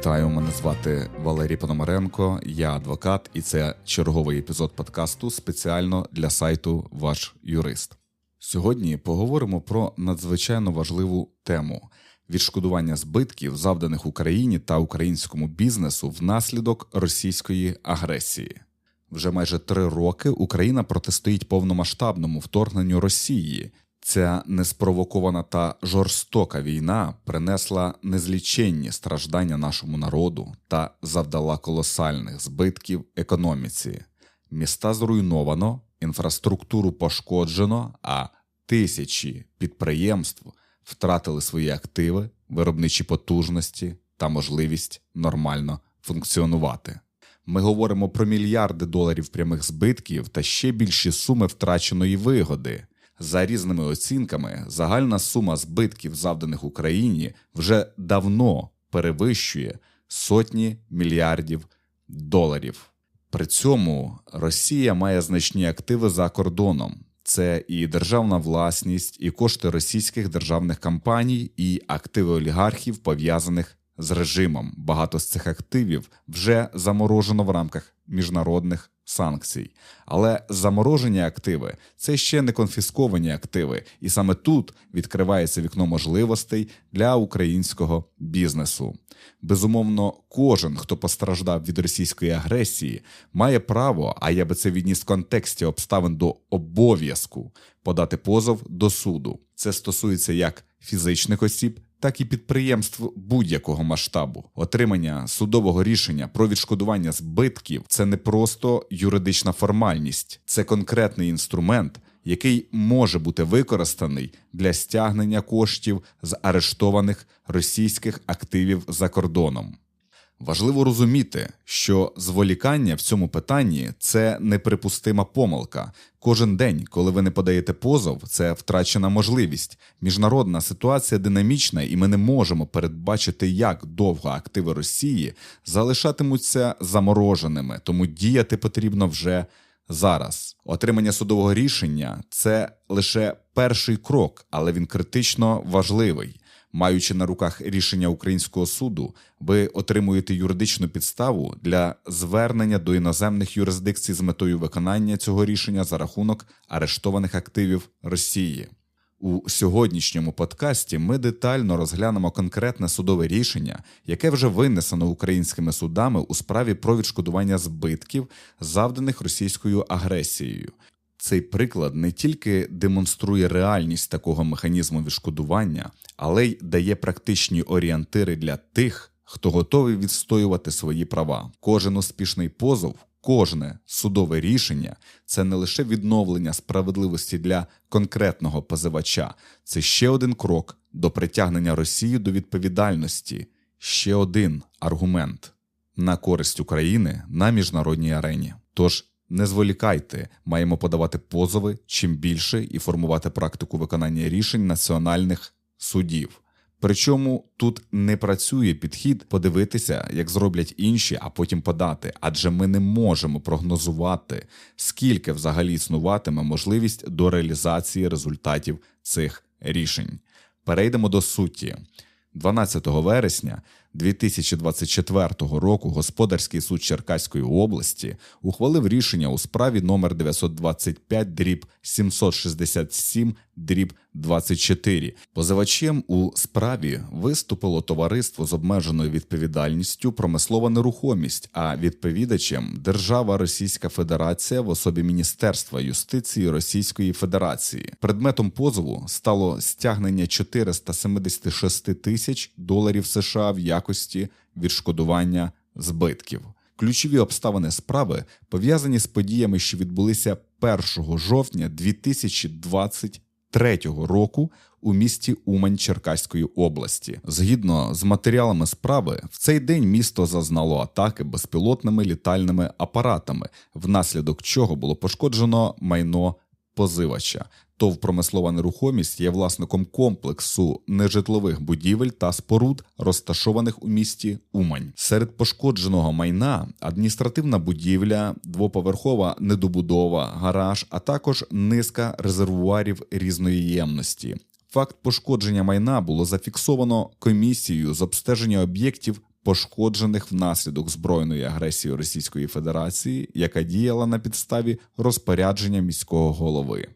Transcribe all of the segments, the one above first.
Вітаю, мене звати Валерій Пономаренко, я адвокат, і це черговий епізод подкасту спеціально для сайту Ваш юрист. Сьогодні поговоримо про надзвичайно важливу тему відшкодування збитків, завданих Україні та українському бізнесу внаслідок російської агресії. Вже майже три роки Україна протистоїть повномасштабному вторгненню Росії. Ця неспровокована та жорстока війна принесла незліченні страждання нашому народу та завдала колосальних збитків економіці. Міста зруйновано, інфраструктуру пошкоджено, а тисячі підприємств втратили свої активи, виробничі потужності та можливість нормально функціонувати. Ми говоримо про мільярди доларів прямих збитків та ще більші суми втраченої вигоди. За різними оцінками, загальна сума збитків, завданих Україні, вже давно перевищує сотні мільярдів доларів. При цьому Росія має значні активи за кордоном. Це і державна власність, і кошти російських державних компаній, і активи олігархів, пов'язаних з режимом. Багато з цих активів вже заморожено в рамках міжнародних санкцій. Але заморожені активи це ще не конфісковані активи, і саме тут відкривається вікно можливостей для українського бізнесу. Безумовно, кожен, хто постраждав від російської агресії, має право, а я би це відніс в контексті обставин до обов'язку подати позов до суду. Це стосується як фізичних осіб, так і підприємств будь-якого масштабу. Отримання судового рішення про відшкодування збитків це не просто юридична формальність, це конкретний інструмент, який може бути використаний для стягнення коштів з арештованих російських активів за кордоном. Важливо розуміти, що зволікання в цьому питанні це неприпустима помилка. Кожен день, коли ви не подаєте позов, це втрачена можливість. Міжнародна ситуація динамічна, і ми не можемо передбачити, як довго активи Росії залишатимуться замороженими, тому діяти потрібно вже зараз. Отримання судового рішення це лише перший крок, але він критично важливий. Маючи на руках рішення українського суду, ви отримуєте юридичну підставу для звернення до іноземних юрисдикцій з метою виконання цього рішення за рахунок арештованих активів Росії. У сьогоднішньому подкасті ми детально розглянемо конкретне судове рішення, яке вже винесено українськими судами у справі про відшкодування збитків, завданих російською агресією. Цей приклад не тільки демонструє реальність такого механізму відшкодування, але й дає практичні орієнтири для тих, хто готовий відстоювати свої права. Кожен успішний позов, кожне судове рішення це не лише відновлення справедливості для конкретного позивача, це ще один крок до притягнення Росії до відповідальності, ще один аргумент на користь України на міжнародній арені. Тож не зволікайте, маємо подавати позови чим більше і формувати практику виконання рішень національних судів. Причому тут не працює підхід подивитися, як зроблять інші, а потім подати, адже ми не можемо прогнозувати, скільки взагалі існуватиме можливість до реалізації результатів цих рішень. Перейдемо до суті. 12 вересня 2024 року Господарський суд Черкаської області ухвалив рішення у справі номер 925 дріб 767 дріб 24. Позивачем у справі виступило товариство з обмеженою відповідальністю промислова нерухомість, а відповідачем держава Російська Федерація в особі Міністерства юстиції Російської Федерації. Предметом позову стало стягнення 476 тисяч доларів США в якості відшкодування збитків. Ключові обставини справи пов'язані з подіями, що відбулися 1 жовтня 2020 Третього року у місті Умань Черкаської області. Згідно з матеріалами справи, в цей день місто зазнало атаки безпілотними літальними апаратами, внаслідок чого було пошкоджено майно позивача. ТОВ промислова нерухомість є власником комплексу нежитлових будівель та споруд, розташованих у місті Умань. Серед пошкодженого майна адміністративна будівля, двоповерхова недобудова, гараж, а також низка резервуарів різної ємності. Факт пошкодження майна було зафіксовано комісією з обстеження об'єктів пошкоджених внаслідок збройної агресії Російської Федерації, яка діяла на підставі розпорядження міського голови.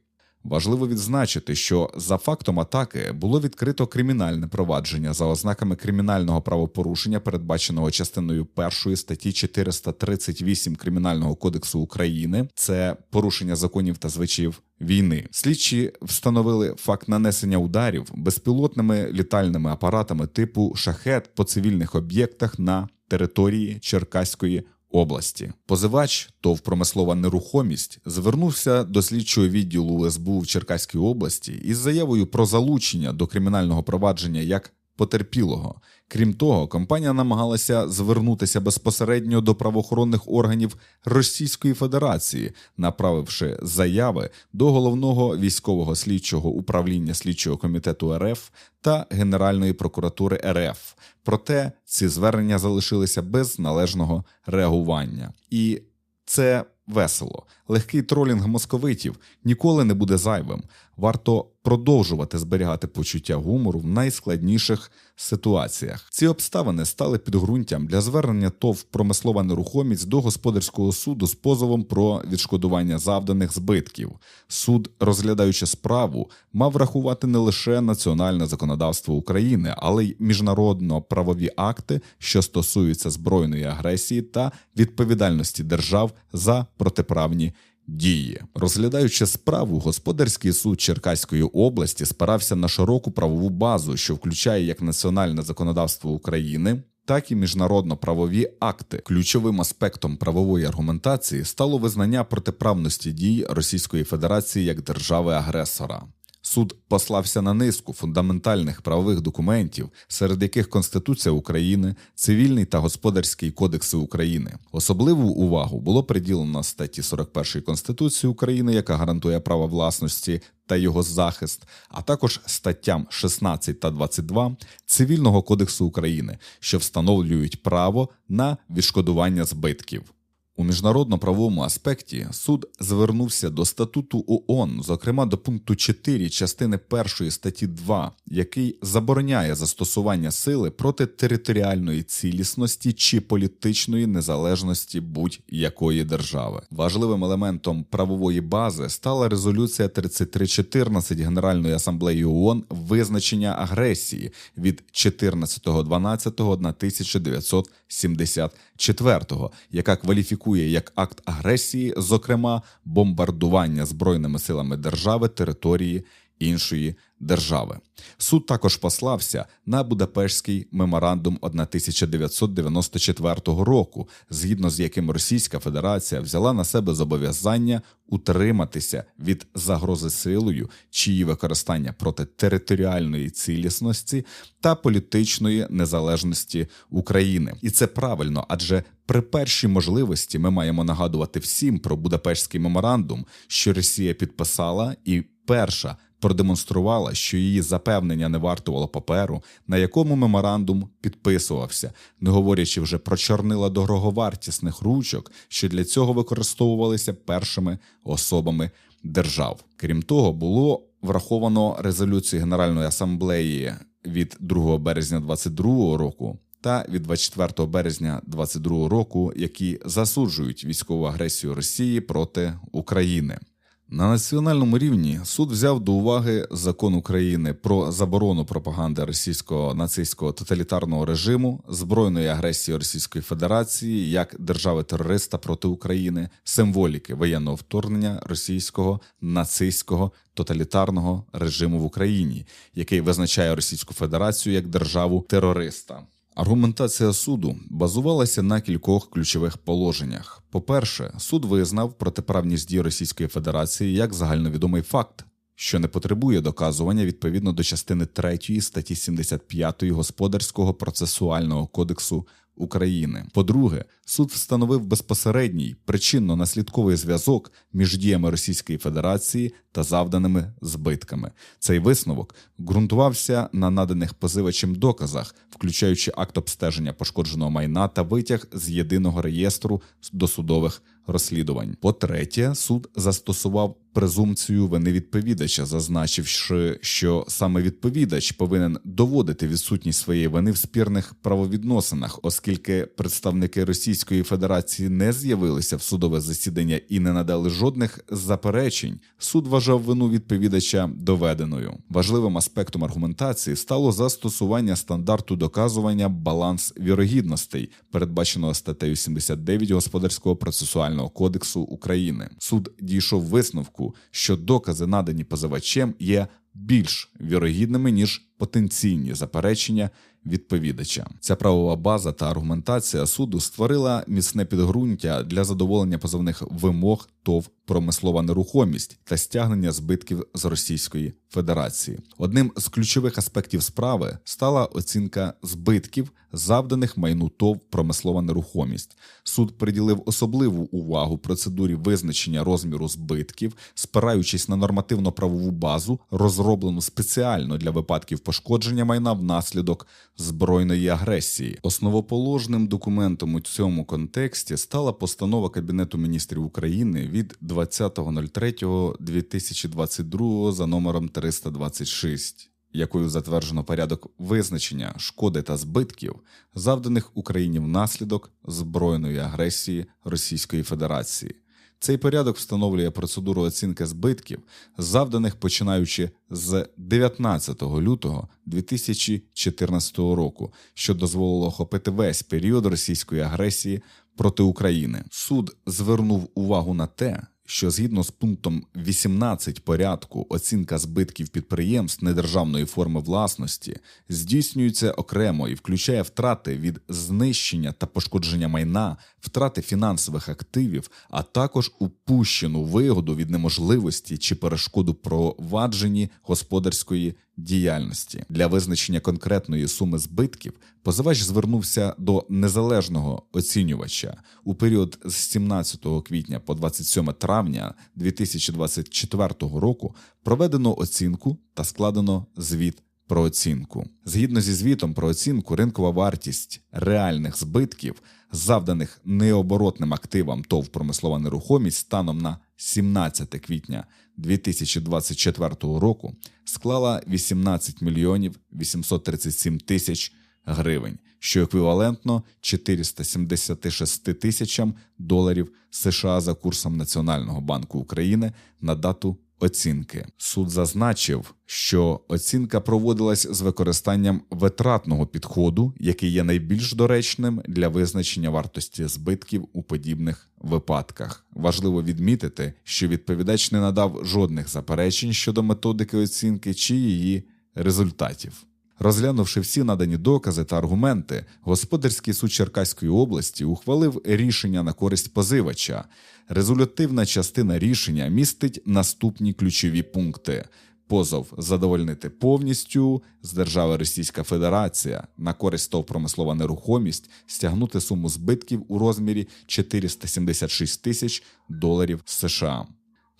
Важливо відзначити, що за фактом атаки було відкрито кримінальне провадження за ознаками кримінального правопорушення, передбаченого частиною першої статті 438 Кримінального кодексу України. Це порушення законів та звичаїв війни. Слідчі встановили факт нанесення ударів безпілотними літальними апаратами типу шахет по цивільних об'єктах на території Черкаської області. Позивач ТОВ промислова нерухомість звернувся до слідчого відділу СБУ в Черкаській області із заявою про залучення до кримінального провадження як потерпілого. Крім того, компанія намагалася звернутися безпосередньо до правоохоронних органів Російської Федерації, направивши заяви до головного військового слідчого управління слідчого комітету РФ та Генеральної прокуратури РФ. Проте ці звернення залишилися без належного реагування, і це весело. Легкий тролінг московитів ніколи не буде зайвим. Варто продовжувати зберігати почуття гумору в найскладніших ситуаціях. Ці обставини стали підґрунтям для звернення ТОВ промислова нерухомість до господарського суду з позовом про відшкодування завданих збитків. Суд, розглядаючи справу, мав врахувати не лише національне законодавство України, але й міжнародно-правові акти, що стосуються збройної агресії та відповідальності держав за протиправні дії. Розглядаючи справу, господарський суд Черкаської області спирався на широку правову базу, що включає як національне законодавство України. Так і міжнародно-правові акти ключовим аспектом правової аргументації стало визнання протиправності дій Російської Федерації як держави-агресора. Суд послався на низку фундаментальних правових документів, серед яких Конституція України, Цивільний та Господарський кодекси України. Особливу увагу було приділено статті 41 Конституції України, яка гарантує право власності та його захист, а також статтям 16 та 22 Цивільного кодексу України, що встановлюють право на відшкодування збитків. У міжнародно-правовому аспекті суд звернувся до статуту ООН, зокрема до пункту 4 частини 1 статті 2, який забороняє застосування сили проти територіальної цілісності чи політичної незалежності будь-якої держави. Важливим елементом правової бази стала резолюція 3314 Генеральної асамблеї ООН визначення агресії від 14.12.1974, яка кваліфікує кваліфікує як акт агресії, зокрема бомбардування збройними силами держави території іншої держави. Суд також послався на Будапештський меморандум 1994 року, згідно з яким Російська Федерація взяла на себе зобов'язання утриматися від загрози силою, чиї використання проти територіальної цілісності та політичної незалежності України, і це правильно, адже при першій можливості ми маємо нагадувати всім про Будапештський меморандум, що Росія підписала і перша продемонструвала, що її запевнення не вартувало паперу, на якому меморандум підписувався, не говорячи вже про чорнила дороговартісних ручок, що для цього використовувалися першими особами держав. Крім того, було враховано резолюцію Генеральної асамблеї від 2 березня 2022 року. Та від 24 березня 2022 року, які засуджують військову агресію Росії проти України. На національному рівні суд взяв до уваги закон України про заборону пропаганди російського нацистського тоталітарного режиму, збройної агресії Російської Федерації як держави-терориста проти України, символіки воєнного вторгнення російського нацистського тоталітарного режиму в Україні, який визначає Російську Федерацію як державу терориста. Аргументація суду базувалася на кількох ключових положеннях. По-перше, суд визнав протиправність дій Російської Федерації як загальновідомий факт, що не потребує доказування відповідно до частини 3 статті 75 Господарського процесуального кодексу України. По-друге, суд встановив безпосередній причинно-наслідковий зв'язок між діями Російської Федерації та завданими збитками. Цей висновок ґрунтувався на наданих позивачем доказах, включаючи акт обстеження пошкодженого майна та витяг з єдиного реєстру досудових розслідувань. По-третє, суд застосував презумпцію вини відповідача, зазначивши, що саме відповідач повинен доводити відсутність своєї вини в спірних правовідносинах, оскільки представники Російської Федерації не з'явилися в судове засідання і не надали жодних заперечень. Суд вважав вину відповідача доведеною. Важливим аспектом аргументації стало застосування стандарту доказування баланс вірогідностей, передбаченого статтею 79 Господарського процесуального кодексу України. Суд дійшов висновку що докази, надані позивачем, є більш вірогідними ніж потенційні заперечення відповідача. Ця правова база та аргументація суду створила міцне підґрунтя для задоволення позовних вимог ТОВ промислова нерухомість та стягнення збитків з Російської Федерації. Одним з ключових аспектів справи стала оцінка збитків, завданих майну ТОВ промислова нерухомість. Суд приділив особливу увагу процедурі визначення розміру збитків, спираючись на нормативно-правову базу, розроблену спеціально для випадків пошкодження майна внаслідок збройної агресії. Основоположним документом у цьому контексті стала постанова Кабінету міністрів України від 20.03.2022 за номером 326, якою затверджено порядок визначення шкоди та збитків, завданих Україні внаслідок збройної агресії Російської Федерації. Цей порядок встановлює процедуру оцінки збитків, завданих починаючи з 19 лютого 2014 року, що дозволило охопити весь період російської агресії проти України. Суд звернув увагу на те, що згідно з пунктом 18 порядку оцінка збитків підприємств недержавної форми власності здійснюється окремо і включає втрати від знищення та пошкодження майна, втрати фінансових активів, а також упущену вигоду від неможливості чи перешкоду провадженні господарської діяльності для визначення конкретної суми збитків. Позивач звернувся до незалежного оцінювача у період з 17 квітня по 27 травня 2024 року. Проведено оцінку та складено звіт. Про оцінку згідно зі звітом про оцінку, ринкова вартість реальних збитків, завданих необоротним активам ТОВ промислова нерухомість станом на 17 квітня 2024 року склала 18 мільйонів 837 тисяч гривень, що еквівалентно 476 тисячам доларів США за курсом Національного банку України на дату оцінки. Суд зазначив, що оцінка проводилась з використанням витратного підходу, який є найбільш доречним для визначення вартості збитків у подібних випадках. Важливо відмітити, що відповідач не надав жодних заперечень щодо методики оцінки чи її результатів. Розглянувши всі надані докази та аргументи, господарський суд Черкаської області ухвалив рішення на користь позивача. Резолютивна частина рішення містить наступні ключові пункти. Позов задовольнити повністю з держави Російська Федерація на користь ТОВ промислова нерухомість стягнути суму збитків у розмірі 476 тисяч доларів США.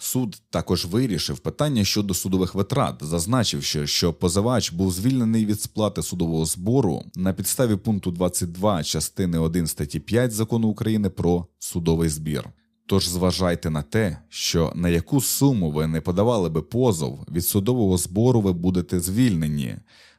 Суд також вирішив питання щодо судових витрат, зазначивши, що позивач був звільнений від сплати судового збору на підставі пункту 22 частини 1 статті 5 закону України про судовий збір. Тож зважайте на те, що на яку суму ви не подавали би позов від судового збору, ви будете звільнені.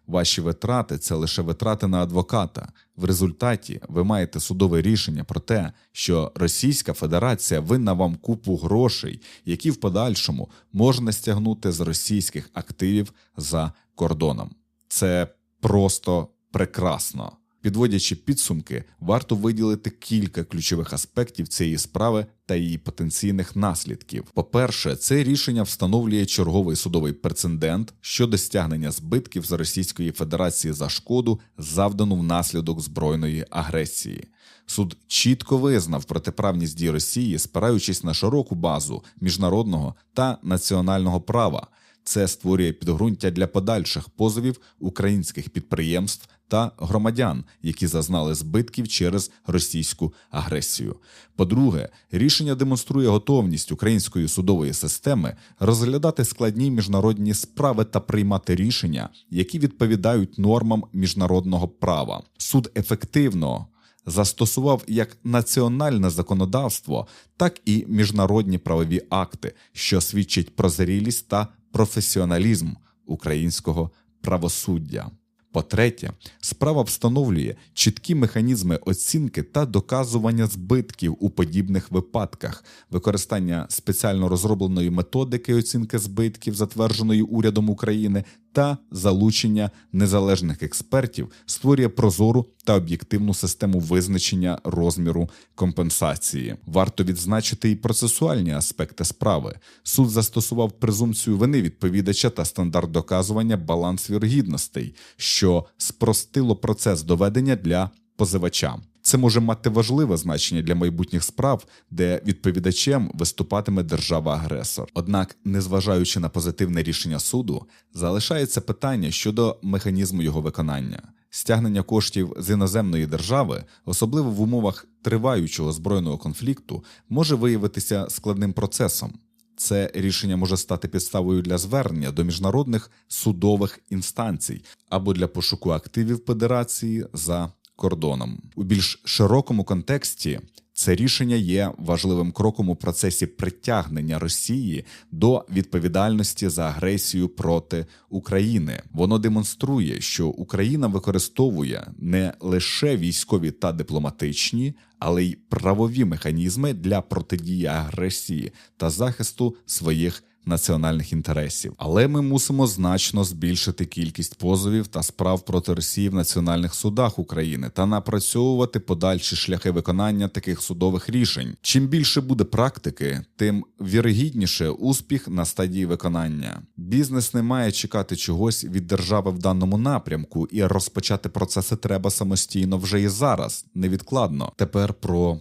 Ваші витрати це лише витрати на адвоката. В результаті ви маєте судове рішення про те, що Російська Федерація винна вам купу грошей, які в подальшому можна стягнути з російських активів за кордоном. Це просто прекрасно. Підводячи підсумки, варто виділити кілька ключових аспектів цієї справи та її потенційних наслідків. По-перше, це рішення встановлює черговий судовий прецедент щодо стягнення збитків з Російської Федерації за шкоду, завдану внаслідок збройної агресії. Суд чітко визнав протиправність дій Росії, спираючись на широку базу міжнародного та національного права. Це створює підґрунтя для подальших позовів українських підприємств та громадян, які зазнали збитків через російську агресію. По-друге, рішення демонструє готовність української судової системи розглядати складні міжнародні справи та приймати рішення, які відповідають нормам міжнародного права. Суд ефективно застосував як національне законодавство, так і міжнародні правові акти, що свідчить про зрілість та професіоналізм українського правосуддя. По-третє, справа встановлює чіткі механізми оцінки та доказування збитків у подібних випадках, використання спеціально розробленої методики оцінки збитків, затвердженої урядом України, та залучення незалежних експертів створює прозору та об'єктивну систему визначення розміру компенсації. Варто відзначити і процесуальні аспекти справи. Суд застосував презумпцію вини відповідача та стандарт доказування баланс вірогідностей, що спростило процес доведення для позивача. Це може мати важливе значення для майбутніх справ, де відповідачем виступатиме держава-агресор. Однак, незважаючи на позитивне рішення суду, залишається питання щодо механізму його виконання. Стягнення коштів з іноземної держави, особливо в умовах триваючого збройного конфлікту, може виявитися складним процесом. Це рішення може стати підставою для звернення до міжнародних судових інстанцій або для пошуку активів Федерації за кордоном. У більш широкому контексті це рішення є важливим кроком у процесі притягнення Росії до відповідальності за агресію проти України. Воно демонструє, що Україна використовує не лише військові та дипломатичні, але й правові механізми для протидії агресії та захисту своїх національних інтересів. Але ми мусимо значно збільшити кількість позовів та справ проти Росії в національних судах України та напрацьовувати подальші шляхи виконання таких судових рішень. Чим більше буде практики, тим вірогідніше успіх на стадії виконання. Бізнес не має чекати чогось від держави в даному напрямку, і розпочати процеси треба самостійно вже і зараз, невідкладно. Тепер про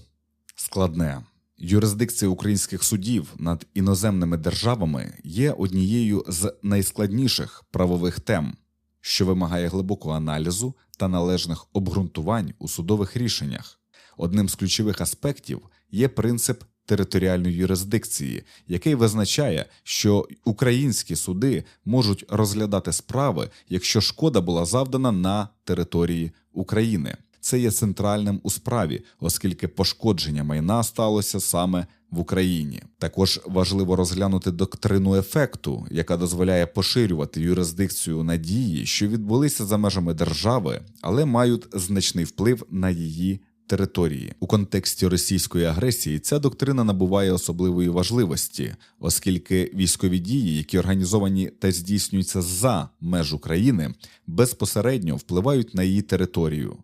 складне. Юрисдикція українських судів над іноземними державами є однією з найскладніших правових тем, що вимагає глибокого аналізу та належних обґрунтувань у судових рішеннях. Одним з ключових аспектів є принцип територіальної юрисдикції, який визначає, що українські суди можуть розглядати справи, якщо шкода була завдана на території України це є центральним у справі, оскільки пошкодження майна сталося саме в Україні. Також важливо розглянути доктрину ефекту, яка дозволяє поширювати юрисдикцію на дії, що відбулися за межами держави, але мають значний вплив на її. Території у контексті російської агресії ця доктрина набуває особливої важливості, оскільки військові дії, які організовані та здійснюються за меж України, безпосередньо впливають на її територію.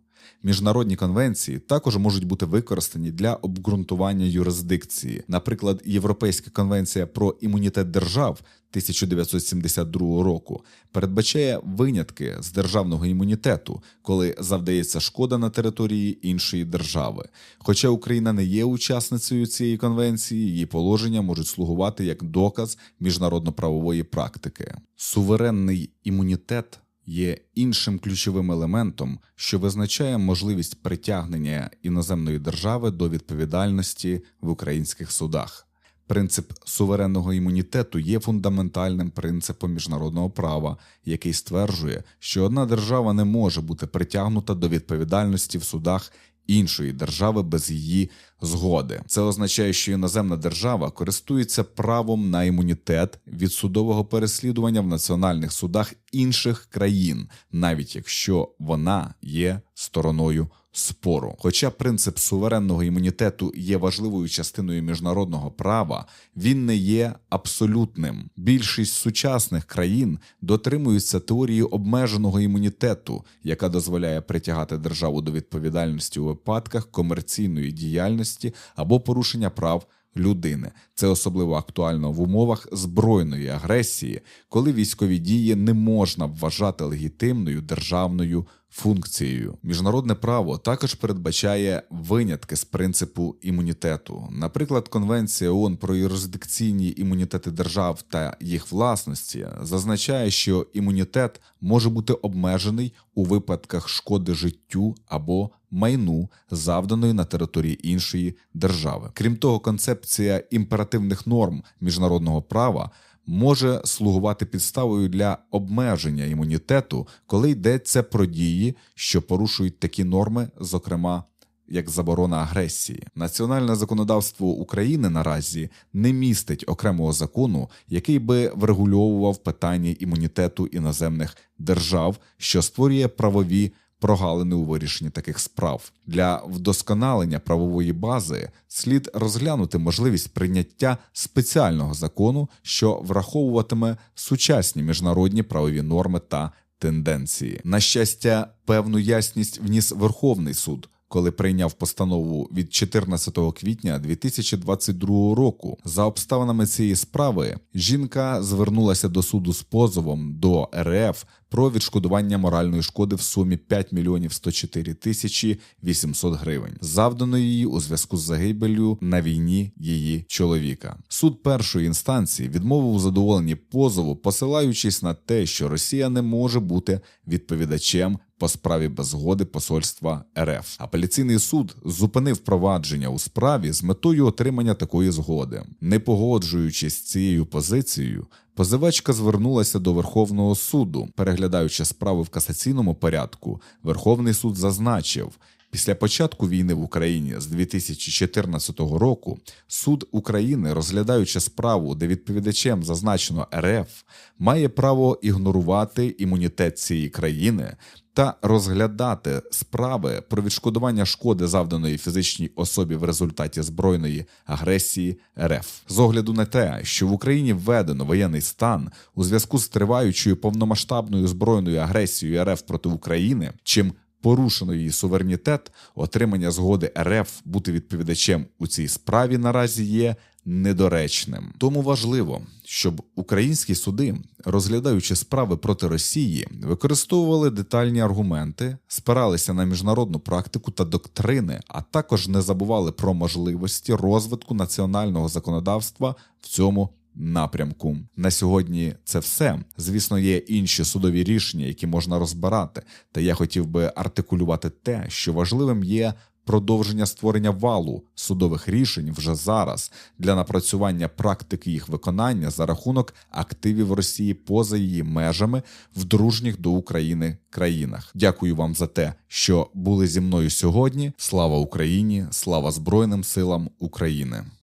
Міжнародні конвенції також можуть бути використані для обґрунтування юрисдикції. Наприклад, Європейська конвенція про імунітет держав 1972 року передбачає винятки з державного імунітету, коли завдається шкода на території іншої держави. Хоча Україна не є учасницею цієї конвенції, її положення можуть слугувати як доказ міжнародно-правової практики. Суверенний імунітет є іншим ключовим елементом, що визначає можливість притягнення іноземної держави до відповідальності в українських судах. Принцип суверенного імунітету є фундаментальним принципом міжнародного права, який стверджує, що одна держава не може бути притягнута до відповідальності в судах іншої держави без її згоди. Це означає, що іноземна держава користується правом на імунітет від судового переслідування в національних судах інших країн, навіть якщо вона є стороною спору. Хоча принцип суверенного імунітету є важливою частиною міжнародного права, він не є абсолютним. Більшість сучасних країн дотримуються теорії обмеженого імунітету, яка дозволяє притягати державу до відповідальності у випадках комерційної діяльності або порушення прав людини. Це особливо актуально в умовах збройної агресії, коли військові дії не можна вважати легітимною державною функцією. Міжнародне право також передбачає винятки з принципу імунітету. Наприклад, Конвенція ООН про юрисдикційні імунітети держав та їх власності зазначає, що імунітет може бути обмежений у випадках шкоди життю або майну, завданої на території іншої держави. Крім того, концепція імперативних норм міжнародного права може слугувати підставою для обмеження імунітету, коли йдеться про дії, що порушують такі норми, зокрема як заборона агресії. Національне законодавство України наразі не містить окремого закону, який би врегульовував питання імунітету іноземних держав, що створює правові прогалини у вирішенні таких справ. Для вдосконалення правової бази слід розглянути можливість прийняття спеціального закону, що враховуватиме сучасні міжнародні правові норми та тенденції. На щастя, певну ясність вніс Верховний суд. Коли прийняв постанову від 14 квітня 2022 року за обставинами цієї справи, жінка звернулася до суду з позовом до РФ про відшкодування моральної шкоди в сумі 5 мільйонів 104 тисячі 800 гривень, завданої її у зв'язку з загибелью на війні її чоловіка. Суд першої інстанції відмовив у задоволенні позову, посилаючись на те, що Росія не може бути відповідачем. По справі без згоди посольства РФ апеляційний суд зупинив провадження у справі з метою отримання такої згоди, не погоджуючись з цією позицією. Позивачка звернулася до Верховного суду, переглядаючи справи в касаційному порядку. Верховний суд зазначив. Після початку війни в Україні з 2014 року суд України, розглядаючи справу, де відповідачем зазначено РФ, має право ігнорувати імунітет цієї країни та розглядати справи про відшкодування шкоди завданої фізичній особі в результаті збройної агресії РФ. З огляду на те, що в Україні введено воєнний стан у зв'язку з триваючою повномасштабною збройною агресією РФ проти України, чим порушено її суверенітет, отримання згоди РФ бути відповідачем у цій справі наразі є недоречним. Тому важливо, щоб українські суди, розглядаючи справи проти Росії, використовували детальні аргументи, спиралися на міжнародну практику та доктрини, а також не забували про можливості розвитку національного законодавства в цьому. Напрямку на сьогодні це все. Звісно, є інші судові рішення, які можна розбирати. Та я хотів би артикулювати те, що важливим є продовження створення валу судових рішень вже зараз для напрацювання практики їх виконання за рахунок активів Росії поза її межами в дружніх до України країнах. Дякую вам за те, що були зі мною сьогодні. Слава Україні! Слава Збройним силам України!